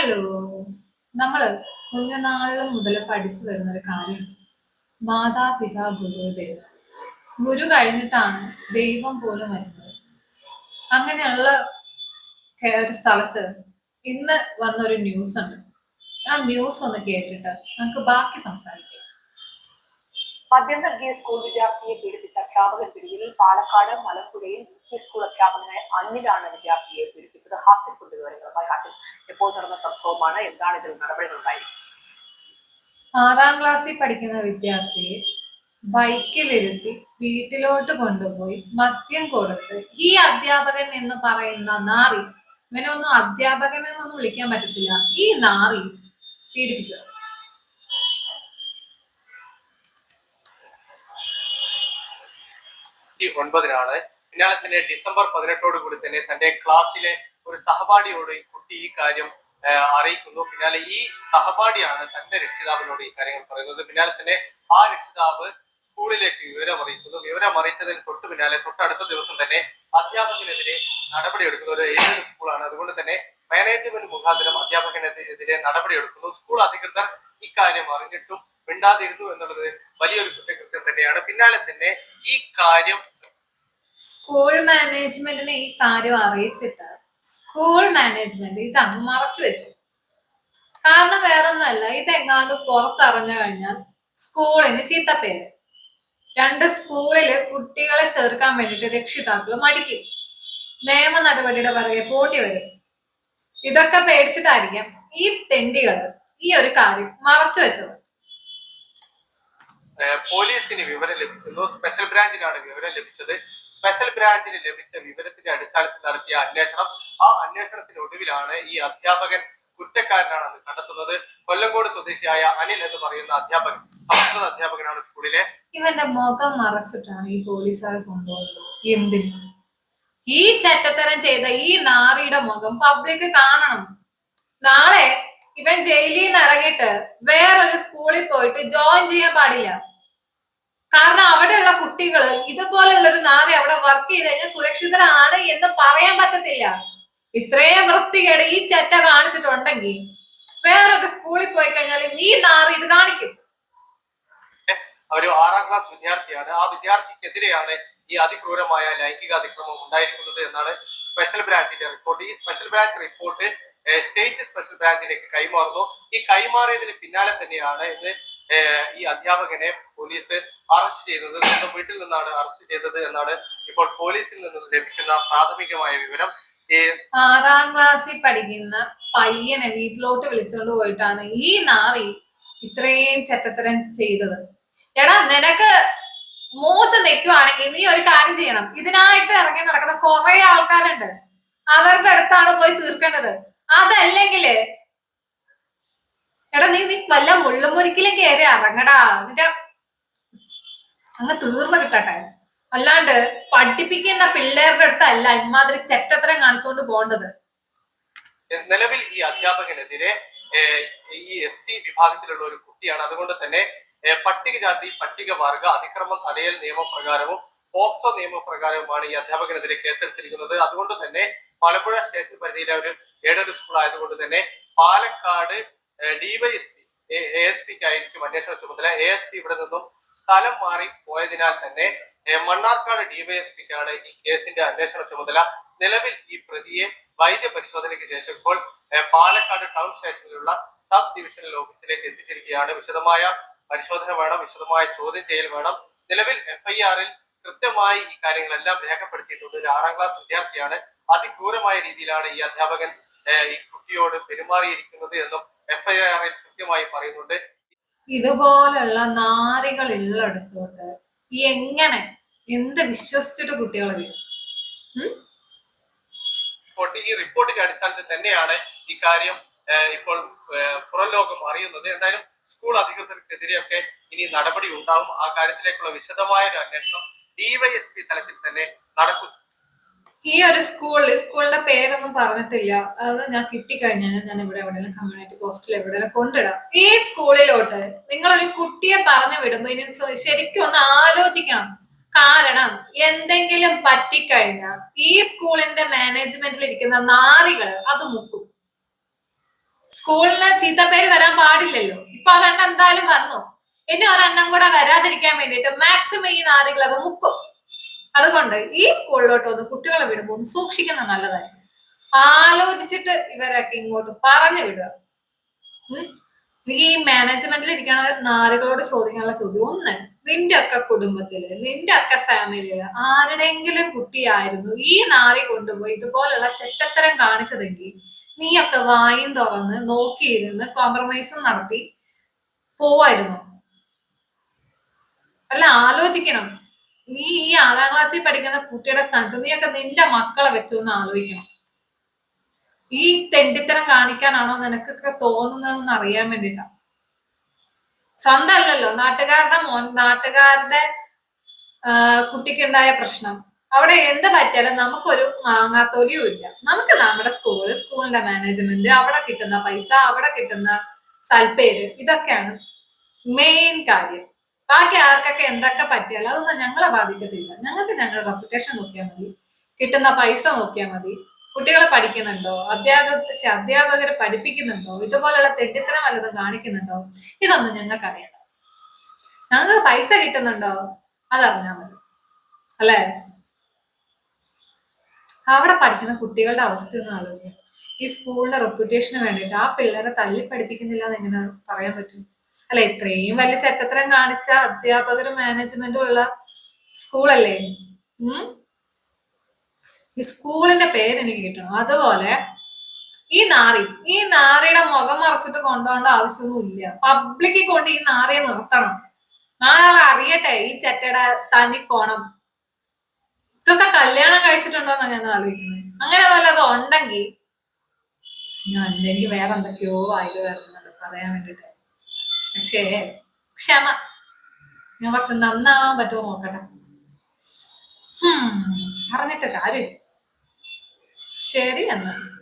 Hello നമ്മൾ കുഞ്ഞുനാളിൽ മുതൽ പഠിച്ചു വരുന്ന ഒരു കാര്യം. മാതാപിതാ ഗുരുദേവ് ഗുരു കഴിഞ്ഞിട്ടാണ് ദൈവം പോലും വരുന്നത്. അങ്ങനെയുള്ള ഒരു സ്ഥലത്ത് ഇന്ന് വന്നൊരു ന്യൂസ് ഉണ്ട് ആ ന്യൂസ് ഒന്ന് കേട്ടിട്ട് നമുക്ക് ബാക്കി സംസാരിക്കാം. മദ്യം നൽകിയ സ്കൂൾ വിദ്യാർത്ഥിയെ പീഡിപ്പിച്ച അധ്യാപകൻ പിടിയിൽ പാലക്കാട് മലമ്പുഴയിൽ യു സ്കൂൾ അധ്യാപകനായ അന്നിലാണ് വിദ്യാർത്ഥിയെ പീഡിപ്പിച്ചത്. ഹാഫിസ് എപ്പോൾ നടന്ന സംഭവമാണ്. എന്താണ് ഇതിൽ നടപടികളുണ്ടായി? ആറാം ക്ലാസ്സിൽ പഠിക്കുന്ന വിദ്യാർത്ഥിയെ ബൈക്കിലിരുത്തി വീട്ടിലോട്ട് കൊണ്ടുപോയി മദ്യം കൊടുത്ത് ഈ അധ്യാപകൻ എന്ന് പറയുന്ന നാറി ഇവനൊന്നും അധ്യാപകൻ എന്നൊന്നും വിളിക്കാൻ പറ്റത്തില്ല ഈ നാറി പീഡിപ്പിച്ചത്. ഈ ഒൻപതിനാണ് പിന്നാലെ തന്നെ ഡിസംബർ പതിനെട്ടോട് കൂടി തന്നെ തന്റെ ക്ലാസ്സിലെ ഒരു സഹപാഠിയോട് കുട്ടി ഈ കാര്യം അറിയിക്കുന്നു. പിന്നാലെ ഈ സഹപാഠിയാണ് തന്റെ രക്ഷിതാവിനോട് ഈ കാര്യങ്ങൾ പറയുന്നത്. പിന്നാലെ തന്നെ ആ രക്ഷിതാവ് സ്കൂളിലേക്ക് വിവരം അറിയിക്കുന്നു. വിവരം അറിയിച്ചതിന് തൊട്ട് പിന്നാലെ തൊട്ടടുത്ത ദിവസം തന്നെ അധ്യാപകനെതിരെ നടപടിയെടുക്കുന്നു. ഒരു എയ്ഡഡ് സ്കൂളാണ്. അതുകൊണ്ട് തന്നെ മാനേജ്മെന്റ് മുഖാന്തരം അധ്യാപകനെതിരെ നടപടിയെടുക്കുന്നു. സ്കൂൾ അധികൃതർ ഇക്കാര്യം അറിഞ്ഞിട്ടും മിണ്ടാതിരുന്നു എന്നുള്ളത് വലിയൊരു കുറ്റകൃത്യം തന്നെയാണ്. പിന്നാലെ തന്നെ ഈ കാര്യം സ്കൂൾ മാനേജ്മെന്റിനെ ഈ കാര്യം അറിയിച്ചിട്ട് സ്കൂൾ മാനേജ്മെന്റ് ഇത് അങ്ങ് മറച്ചു വെച്ചു. കാരണം വേറൊന്നല്ല ഇതെങ്ങാണ്ട് പുറത്തറിഞ്ഞു കഴിഞ്ഞാൽ സ്കൂളിന് ചീത്തപ്പേര്. രണ്ട് സ്കൂളിൽ കുട്ടികളെ ചേർക്കാൻ വേണ്ടിട്ട് രക്ഷിതാക്കൾ മടിക്കും. നിയമ നടപടിയുടെ പിറകെ പോണ്ടി വരും. ഇതൊക്കെ പേടിച്ചിട്ടായിരിക്കാം ഈ തെണ്ടികൾ ഈ ഒരു കാര്യം മറച്ചു വെച്ചത്. പോലീസിന് വിവരം ലഭിക്കുന്നു സ്പെഷ്യൽ ബ്രാഞ്ചിനാണ് വിവരം ലഭിച്ചത്. സ്പെഷ്യൽ ബ്രാഞ്ചിന് ലഭിച്ച വിവരത്തിന്റെ അടിസ്ഥാനത്തിൽ നടത്തിയ അന്വേഷണം ആ അന്വേഷണത്തിനൊടുവിലാണ് ഈ അധ്യാപകൻ കുറ്റക്കാരനാണെന്ന് കണ്ടെത്തുന്നത്. കൊല്ലങ്കോട് സ്വദേശിയായ അനിൽ എന്ന് പറയുന്ന അധ്യാപകൻ സംസ്കൃത അധ്യാപകനാണ് സ്കൂളിലെ. ഇവന്റെ മുഖം മറച്ചിട്ടാണ് ഈ പോലീസുകാർ കൊണ്ടുപോകുന്നത് ഈ ചട്ടത്തരം ചെയ്ത ഈ നാറിയുടെ മുഖം പബ്ലിക് കാണണം. നാളെ ഇവൻ ജയിലിൽ നിന്ന് ഇറങ്ങിയിട്ട് വേറൊരു സ്കൂളിൽ പോയിട്ട് ജോയിൻ ചെയ്യാൻ പാടില്ല. കാരണം അവിടെയുള്ള കുട്ടികൾ ഇതുപോലെയുള്ള ഒരു നാറി അവിടെ വർക്ക് ചെയ്ത് കഴിഞ്ഞാൽ സുരക്ഷിതരാണ് എന്ന് പറയാൻ പറ്റത്തില്ല. ഇത്രയും വൃത്തികേട് ഈ ചെറ്റ കാണിച്ചിട്ടുണ്ടെങ്കിൽ വേറൊക്കെ സ്കൂളിൽ പോയി കഴിഞ്ഞാൽ ഈ നാറി ഇത് കാണിക്കും. ഒരു ആറാം ക്ലാസ് വിദ്യാർത്ഥിയാണ്. ആ വിദ്യാർത്ഥിക്കെതിരെയാണ് ഈ അതിക്രൂരമായ ലൈംഗിക അതിക്രമം ഉണ്ടായിരിക്കുന്നത് എന്നാണ് സ്പെഷ്യൽ ബ്രാഞ്ചിന്റെ റിപ്പോർട്ട് ഈ special branch report state special ബ്രാഞ്ചിലേക്ക് കൈമാറുന്നു. ഈ കൈമാറിയതിന് പിന്നാലെ തന്നെയാണ് ഏഹ്, ഈ അധ്യാപകനെ പോലീസ് അറസ്റ്റ് ചെയ്തത് സ്വന്തം വീട്ടിൽ നിന്നാണ് അറസ്റ്റ് ചെയ്തത് എന്നാണ് ഇപ്പോൾ പോലീസിൽ നിന്ന് ലഭിക്കുന്ന പ്രാഥമികമായ വിവരം. ആറാം ക്ലാസ്സിൽ പഠിക്കുന്ന പയ്യനെ വീട്ടിലോട്ട് വിളിച്ചുകൊണ്ട് പോയിട്ടാണ് ഈ നാറി ഇത്രയും ചെറ്റത്തരം ചെയ്തത്. എടാ നിനക്ക് മൂത്ത് നിൽക്കുവാണെങ്കിൽ നീ ഒരു കാര്യം ചെയ്യണം. ഇതിനായിട്ട് ഇറങ്ങി നടക്കുന്ന കുറെ ആൾക്കാരുണ്ട്. അവരുടെ അടുത്താണ് പോയി തീർക്കേണ്ടത്. അതല്ലെങ്കിൽ എടാ നീ നീ വല്ല മുള്ളുമുരിക്കിലും കയറി ഇറങ്ങടാ എന്നിട്ട് അങ്ങ് തീർന്നു കിട്ടട്ടെ. അല്ലാണ്ട് പഠിപ്പിക്കുന്ന പിള്ളേരുടെ അടുത്തല്ല ഇമാതിരി ചെറ്റത്തരം കാണിച്ചുകൊണ്ട് പോണ്ടത് നിലവിൽ ഈ അധ്യാപകനെതിരെ ഈ എസ് സി വിഭാഗത്തിലുള്ള ഒരു കുട്ടിയാണ്. അതുകൊണ്ട് തന്നെ പട്ടികജാതി പട്ടികവർഗ അതിക്രമം തടയൽ നിയമപ്രകാരവും പോക്സോ നിയമപ്രകാരവുമാണ് ഈ അധ്യാപകനെതിരെ കേസെടുത്തിരിക്കുന്നത്. അതുകൊണ്ട് തന്നെ മലമ്പുഴ സ്റ്റേഷൻ പരിധിയിലെ ഒരു എയ്ഡഡ് സ്കൂൾ ആയതുകൊണ്ട് തന്നെ പാലക്കാട് ഡിവൈഎസ്പി എ എസ് പിക്ക് ആയിരിക്കും അന്വേഷണ ചുമതല. എ എസ് പി ഇവിടെ നിന്നും സ്ഥലം മാറി പോയതിനാൽ തന്നെ മണ്ണാർക്കാട് ഡിവൈഎസ്പിക്കാണ് ഈ കേസിന്റെ അന്വേഷണ ചുമതല. നിലവിൽ ഈ പ്രതിയെ വൈദ്യ പരിശോധനയ്ക്ക് ശേഷം ഇപ്പോൾ പാലക്കാട് ടൗൺ സ്റ്റേഷനിലുള്ള സബ് ഡിവിഷണൽ ഓഫീസിലേക്ക് എത്തിച്ചിരിക്കുകയാണ്. വിശദമായ പരിശോധന വേണം വിശദമായ ചോദ്യം ചെയ്യൽ വേണം. നിലവിൽ എഫ്ഐആറിൽ കൃത്യമായി ഈ കാര്യങ്ങളെല്ലാം രേഖപ്പെടുത്തിയിട്ടുണ്ട്. ഒരു ആറാം ക്ലാസ് വിദ്യാർത്ഥിയാണ്. അതിക്രൂരമായ രീതിയിലാണ് ഈ അധ്യാപകൻ ഈ കുട്ടിയോട് പെരുമാറിയിരിക്കുന്നത് എന്നും എഫ്ഐആറിൽ കൃത്യമായി പറയുന്നുണ്ട്. ഇതുപോലുള്ള നാരികൾ ഉള്ളിടത്തോട്ട് എങ്ങനെ എന്ത് വിശ്വസിച്ചിട്ട് കുട്ടികളെ? റിപ്പോർട്ട് ഈ റിപ്പോർട്ടിന്റെ അടിസ്ഥാനത്തിൽ തന്നെയാണ് ഈ കാര്യം ഇപ്പോൾ പുറം ലോകം അറിയുന്നത്. എന്തായാലും സ്കൂൾ അധികൃതർക്കെതിരെയൊക്കെ ഇനി നടപടി ഉണ്ടാവും. ആ കാര്യത്തിലേക്കുള്ള വിശദമായ ഒരു അന്വേഷണം ഡിവൈഎസ്പി തലത്തിൽ തന്നെ നടക്കും. ഈ ഒരു സ്കൂൾ സ്കൂളിന്റെ പേരൊന്നും പറഞ്ഞിട്ടില്ല. അത് ഞാൻ കിട്ടിക്കഴിഞ്ഞാൽ ഞാൻ ഇവിടെ എവിടെയെങ്കിലും കമ്മ്യൂണിറ്റി പോസ്റ്റിൽ എവിടെയെങ്കിലും കൊണ്ടിടാം. ഈ സ്കൂളിലോട്ട് നിങ്ങൾ ഒരു കുട്ടിയെ പറഞ്ഞു വിടുമ്പോ ഇനി ശരിക്കും ഒന്ന് ആലോചിക്കണം. കാരണം എന്തെങ്കിലും പറ്റിക്കഴിഞ്ഞാൽ ഈ സ്കൂളിന്റെ മാനേജ്മെന്റിൽ ഇരിക്കുന്ന നാറികൾ അത് മുക്കും. സ്കൂളിന് ചീത്തപ്പേര് വരാൻ പാടില്ലല്ലോ. ഇപ്പൊ ഒരെണ്ണം എന്തായാലും വന്നു. ഇനി ഒരെണ്ണം കൂടെ വരാതിരിക്കാൻ വേണ്ടിയിട്ട് മാക്സിമം ഈ നാറികൾ അത് മുക്കും. അതുകൊണ്ട് ഈ സ്കൂളിലോട്ട് ഒന്ന് കുട്ടികളെ വിടുമ്പോൾ ഒന്ന് സൂക്ഷിക്കുന്നത് നല്ലതായിരിക്കും. ആലോചിച്ചിട്ട് ഇവരൊക്കെ ഇങ്ങോട്ട് പറഞ്ഞു വിടുക. എനിക്ക് ഈ മാനേജ്മെന്റിൽ ഇരിക്കുന്ന നാരുകളോട് ചോദിക്കാനുള്ള ചോദ്യം. ഒന്ന് നിന്റെ ഒക്കെ കുടുംബത്തിൽ നിന്റെ ഒക്കെ ഫാമിലിയിൽ ആരുടെയെങ്കിലും കുട്ടിയായിരുന്നു ഈ നാറി കൊണ്ടുപോയി ഇതുപോലെയുള്ള ചെറ്റത്തരം കാണിച്ചതെങ്കിൽ നീയൊക്കെ വായും തുറന്ന് നോക്കിയിരുന്ന് കോംപ്രമൈസും നടത്തി പോവായിരുന്നു. അല്ല ആലോചിക്കണം. നീ ഈ ആറാം ക്ലാസ്സിൽ പഠിക്കുന്ന കുട്ടിയുടെ സ്ഥാനത്ത് നീയൊക്കെ നിന്റെ മക്കളെ വെച്ചൊന്ന് ആലോചിക്കണം. ഈ തെണ്ടിത്തരം കാണിക്കാനാണോ നിനക്കൊക്കെ തോന്നുന്നതെന്ന് അറിയാൻ വേണ്ടിട്ടാ. സ്വന്തം അല്ലല്ലോ നാട്ടുകാരുടെ മോൻ നാട്ടുകാരുടെ കുട്ടിക്കുണ്ടായ പ്രശ്നം. അവിടെ എന്ത് പറ്റിയാലും നമുക്കൊരു മാങ്ങാത്തൊലിയും ഇല്ല. നമുക്ക് നമ്മുടെ സ്കൂൾ സ്കൂളിന്റെ മാനേജ്മെന്റ് അവിടെ കിട്ടുന്ന പൈസ അവിടെ കിട്ടുന്ന സൽപ്പേര് ഇതൊക്കെയാണ് മെയിൻ കാര്യം. ബാക്കി ആർക്കൊക്കെ എന്തൊക്കെ പറ്റിയാലും അതൊന്നും ഞങ്ങളെ ബാധിക്കത്തില്ല. ഞങ്ങൾക്ക് ഞങ്ങളുടെ റെപ്യൂട്ടേഷൻ നോക്കിയാൽ മതി. കിട്ടുന്ന പൈസ നോക്കിയാൽ മതി. കുട്ടികളെ പഠിക്കുന്നുണ്ടോ? അധ്യാപക അധ്യാപകരെ പഠിപ്പിക്കുന്നുണ്ടോ? ഇതുപോലുള്ള തെറ്റിത്തരം വല്ലതും കാണിക്കുന്നുണ്ടോ? ഇതൊന്നും ഞങ്ങൾക്ക് അറിയണം ഞങ്ങൾക്ക് പൈസ കിട്ടുന്നുണ്ടോ? അതറിഞ്ഞാൽ മതി. അല്ലേ? അവിടെ പഠിക്കുന്ന കുട്ടികളുടെ അവസ്ഥ ഒന്ന് ആലോചിക്കാം. ഈ സ്കൂളിന്റെ റെപ്യൂട്ടേഷന് വേണ്ടിയിട്ട് ആ പിള്ളേരെ തല്ലി പഠിപ്പിക്കുന്നില്ല എന്ന് എങ്ങനെ പറയാൻ പറ്റും? അല്ല ഇത്രയും വലിയ ചട്ടത്തരം കാണിച്ച അധ്യാപകരും മാനേജ്മെന്റും ഉള്ള സ്കൂളല്ലേ? ഉം? ഈ സ്കൂളിന്റെ പേര് എനിക്ക് കിട്ടണം. അതുപോലെ ഈ നാറി ഈ നാറിയുടെ മുഖം മറച്ചിട്ട് കൊണ്ടുപോകേണ്ട ആവശ്യമൊന്നുമില്ല പബ്ലിക്കിൽ കൊണ്ട് ഈ നാറിയെ നിർത്തണം. നാളെ അറിയട്ടെ ഈ ചെറ്റയുടെ തനി കോണം. ഇതൊക്കെ കല്യാണം കഴിച്ചിട്ടുണ്ടോന്നാ ഞാൻ ആലോചിക്കുന്നത്. അങ്ങനെ വല്ലതും ഉണ്ടെങ്കിൽ ഞാൻ എനിക്ക് വേറെ എന്തൊക്കെയോ അതിൽ വരുന്നുണ്ട്. പറയാൻ വേണ്ടിട്ട് പക്ഷേ ക്ഷമ. ഞാൻ കുറച്ച് നന്നാവാൻ പറ്റുമോ നോക്കട്ടെ. പറഞ്ഞിട്ട് കാര്യം. ശരി എന്നാ.